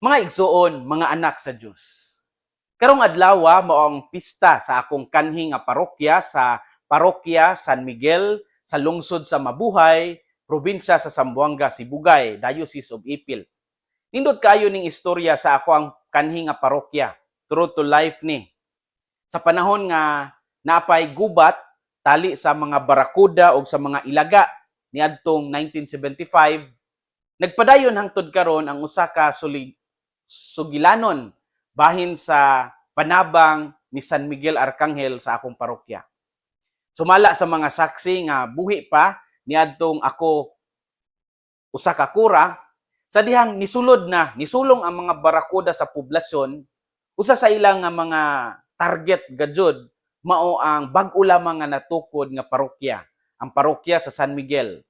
Mga igsuon, mga anak sa Dios. Karong adlaw mao ang pista sa akong kanhi nga parokya sa Parokya San Miguel sa lungsod sa Mabuhay, probinsya sa Zamboanga, Sibugay, Diocese of Ipil. Nindot kayo ning istorya sa ako ang kanhi nga parokya, true to life ni. Sa panahon nga napay gubat tali sa mga barakuda o sa mga ilaga niadtong 1975 nagpadayon hangtod karon ang usa ka sugilanon bahin sa panabang ni San Miguel Arcangel sa akong parokya. Sumala sa mga saksi nga buhi pa niadtong ako usa ka kura. Sa dihang nisulod na nisulong ang mga barakuda sa poblasyon usa sa ilang nga mga target gajud mao ang bag-o lamang nga natukod nga parokya ang parokya sa San Miguel.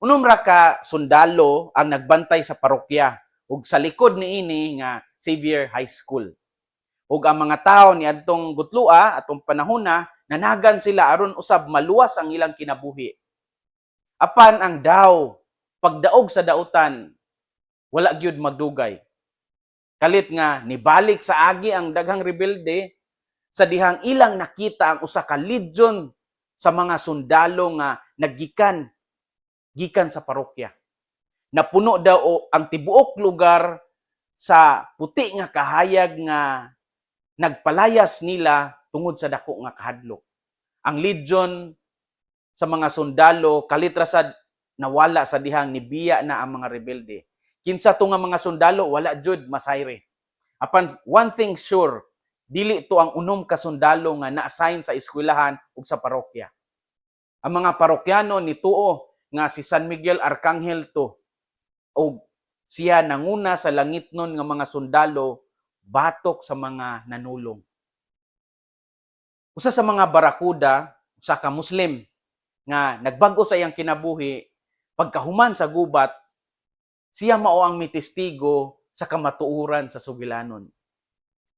Unom ra ka sundalo ang nagbantay sa parokya ug sa likod niini nga Xavier High School. Ug ang mga tao ni adtong gutlua atong panahona nanagan sila aron usab maluwas ang ilang kinabuhi. Apan ang daw pagdaog sa dautan wala gyud magdugay. Kalit nga nibalik sa agi ang daghang rebelde sa dihang ilang nakita ang usa ka legion sa mga sundalo nga naggikan gikan sa parokya napuno daw ang tibuok lugar sa puti nga kahayag nga nagpalayas nila tungod sa dako nga kahadlok. Ang legion sa mga sundalo kalitrasad nawala sa dihang nibiya na ang mga rebelde. Kinsa to nga mga sundalo wala jud masayre. Apan one thing sure, dili to ang unom ka sundalo nga na-assign sa eskwelahan ug sa parokya. Ang mga parokyano ni tuo nga si San Miguel Arcangel to o siya nanguna sa langitnon nga mga sundalo batok sa mga nanulong. Usa sa mga barakuda, usa ka Muslim nga nagbago sa iyang kinabuhi pagkahuman sa gubat, siya mao ang mitestigo sa kamatuuran sa sugilanon.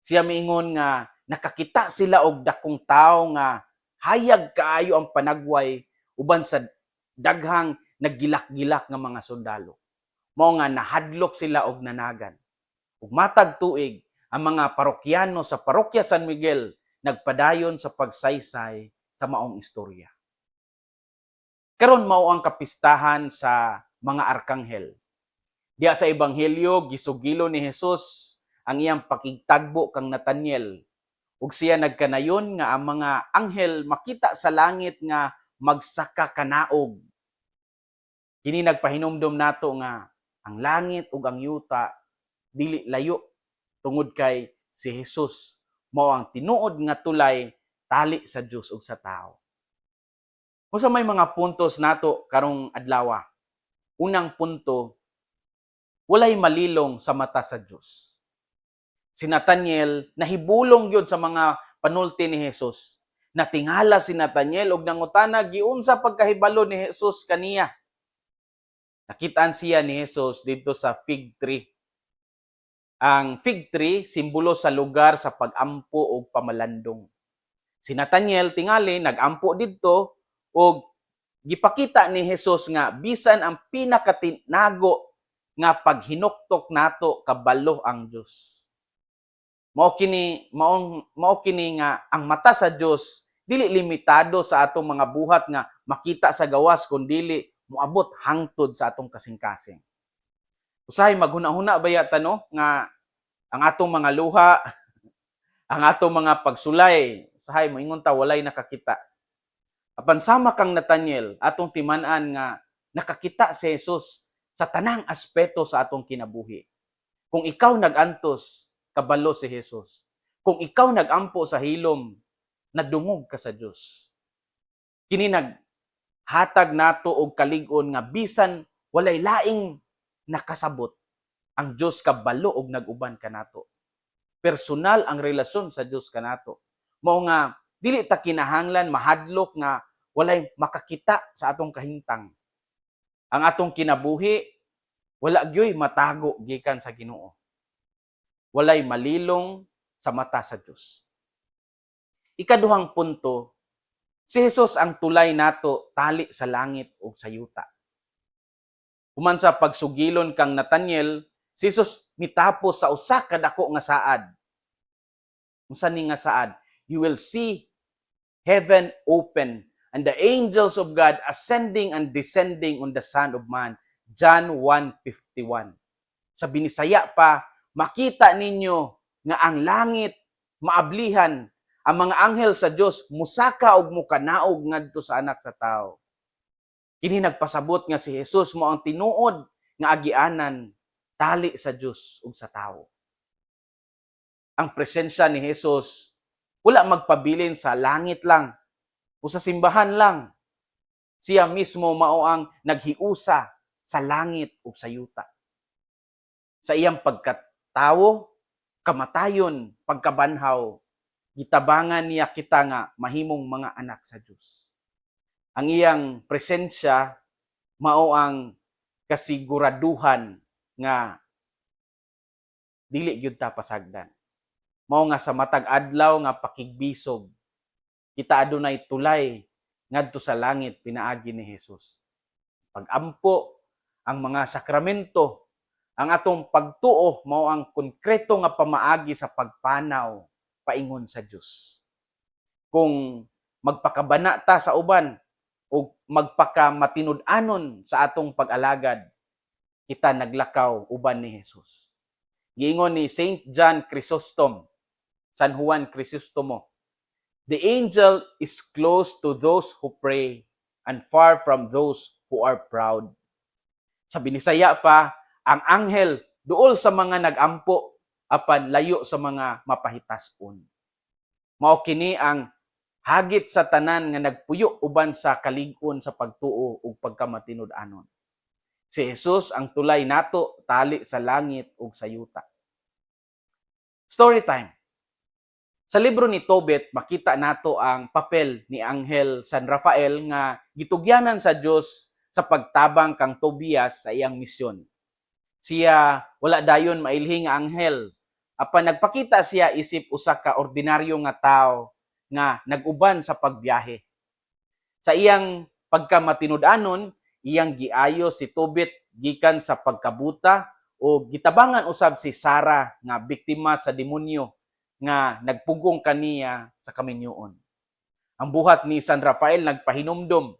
Siya miingon nga nakakita sila og dakong tao nga hayag kaayo ang panagway uban sa daghang naggilak-gilak nga mga sundalo mao nga nahadlok sila og nanagan. Ug matag tuig, ang mga parokyano sa Parokya San Miguel nagpadayon sa pagsaysay sa maong istorya. Karon mao ang kapistahan sa mga arkanghel. Diya sa ebanghelyo gisugilo ni Hesus ang iyang pakigtagbo kang Nathaniel ug siya nagkanayon nga ang mga anghel makita sa langit nga magsaka kanaog. Kini nagpahinumdom nato nga ang langit ug ang yuta dili layo tungod kay si Jesus mao ang tinuod nga tulay tali sa Dios ug sa tao. Usa may mga puntos nato karong adlaw. Unang punto, walay malilong sa mata sa Dios. Si Nathaniel nahibulong gyud sa mga panulti ni Jesus. Natingala si Nathaniel og nangutana giunsa pagkahibalo ni Jesus kaniya. Nakitaan siya ni Jesus dito sa fig tree. Ang fig tree, simbolo sa lugar sa pag-ampo o pamalandong. Si Nathaniel tingali, nag-ampo dito o gipakita ni Jesus nga bisan ang pinakatinago nga paghinuktok nato kabalo ang Dios. Mao kini mao mao kini nga ang mata sa Dios dili limitado sa atong mga buhat nga makita sa gawas kun dili moabot hangtod sa atong kasing-kasing. Usahay maghuna-huna ba yata no nga ang atong mga luha, ang atong mga pagsulay, usahay moingon ta walay nakakita. Apan sama kang Nathaniel atong timan-an nga nakakita si Jesus sa tanang aspeto sa atong kinabuhi. Kung ikaw nagantos, kabalo si Jesus. Kung ikaw nagampo sa hilom, nadungog ka sa Dios. Kini nag hatag nato og kalig-on nga bisan walay laing nakasabot ang Dios kabalo og naguban kanato. Personal ang relasyon sa Dios kanato. Mao nga dili ta kinahanglan mahadlok nga walay makakita sa atong kahintang. Ang atong kinabuhi wala gyoy matago gikan sa Ginoo. Walay malilong sa mata sa Dios. Ikaduhang punto, Si Jesus ang tulay nato tali sa langit ug sa yuta. Human sa pagsugilon kang Nathaniel, si Jesus mitapos sa usa ka dako nga saad. Unsa ni nga saad? You will see heaven open and the angels of God ascending and descending on the Son of Man. John 1:51. Sa binisaya pa, makita ninyo nga ang langit maablihan ang mga anghel sa Dios musaka og mukanaog ngadto sa anak sa tao. Kini nagpasabot nga si Jesus mo ang tinuod nga agianan tali sa Dios ug sa tao. Ang presensya ni Jesus wala magpabilin sa langit lang o sa simbahan lang. Siya mismo mao ang naghiusa sa langit ug sa yuta. Sa iyang pagkatawo, kamatayon, pagkabanhaw, gitabangan niya kita nga mahimong mga anak sa Dios. Ang iyang presensya mao ang kasiguraduhan nga dili gyud ta pasagdan. Mao nga sa matag adlaw nga pakigbisog kita adunay tulay ngadto sa langit pinaagi ni Hesus. Pagampo ang mga sakramento, ang atong pagtuo mao ang konkreto nga pamaagi sa pagpanaw paingon sa Dios. Kung magpakabana ta sa uban o magpakamatinud-anon sa atong pag-alagad, kita naglakaw uban ni Jesus. Giingon ni Saint John Chrysostom, San Juan Crisostomo, The angel is close to those who pray and far from those who are proud. Sa binisaya pa, ang anghel duol sa mga nagampo apan layo sa mga mapahitason. Mao kini ang hagit sa tanan nga nagpuyo uban sa kalig-on sa pagtuo ug pagkamatinud-anon. Si Jesus ang tulay nato tali sa langit ug sa yuta. Story time. Sa libro ni Tobit, makita nato ang papel ni Anghel San Rafael nga gitugyanan sa Dios sa pagtabang kang Tobias sa iyang misyon. Siya wala dayon mailhing anghel apan nagpakita siya isip usa ka ordinaryo nga tao nga naguban sa pagbiyahe. Sa iyang pagkamatinud-anon, iyang giayo si Tobit gikan sa pagkabuta o gitabangan usab si Sara nga biktima sa demonyo nga nagpugong kaniya sa kaminyoon. Ang buhat ni San Rafael nagpahinumdom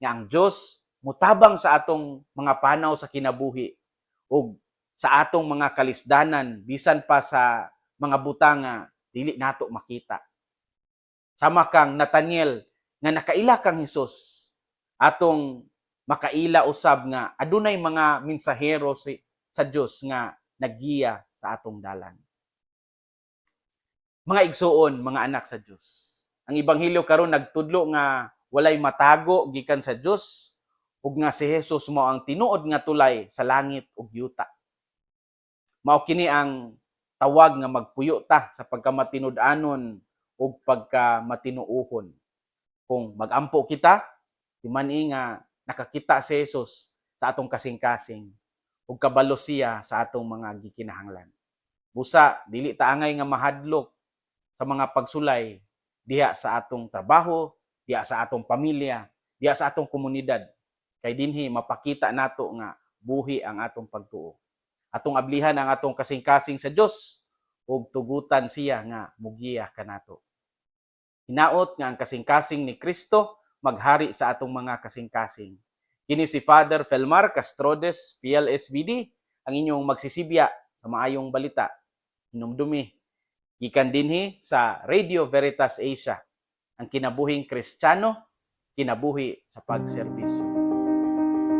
nga ang Dios mutabang sa atong mga panaw sa kinabuhi o sa atong mga kalisdanan bisan pa sa mga butang nga dili nato makita. Sama kang Nathaniel nga nakaila kang Hesus atong makaila usab nga adunay mga mensahero si, sa Dios nga naggiya sa atong dalan. Mga igsuon, mga anak sa Dios. Ang ebanghelyo karon nagtudlo nga walay matago gikan sa Dios ug nga si Jesus mao ang tinuod nga tulay sa langit ug yuta. Mao kini ang tawag nga magpuyo ta sa pagkamatinud-anon ug pagkamatinuuhon. Kung magampo kita, di man nga nakakita si Jesus sa atong kasing-kasing ug kabalo siya sa atong mga gikinahanglan. Busa, dili ta angay nga mahadlok sa mga pagsulay diha sa atong trabaho, diha sa atong pamilya, diha sa atong komunidad. Kay dinhi mapakita nato nga buhi ang atong pagtuo. Atong ablihan ang atong kasing-kasing sa Dios ug tugutan siya nga mugiya kanato. Hinaot nga ang kasing-kasing ni Kristo maghari sa atong mga kasing-kasing. Kini si Father Felmar Castrodes, PLSVD, ang inyong magsisibya sa maayong balita. Hinumdumi Gikan dinhi sa Radio Veritas Asia, ang kinabuhing Kristiyano, kinabuhi sa pagserbisyo.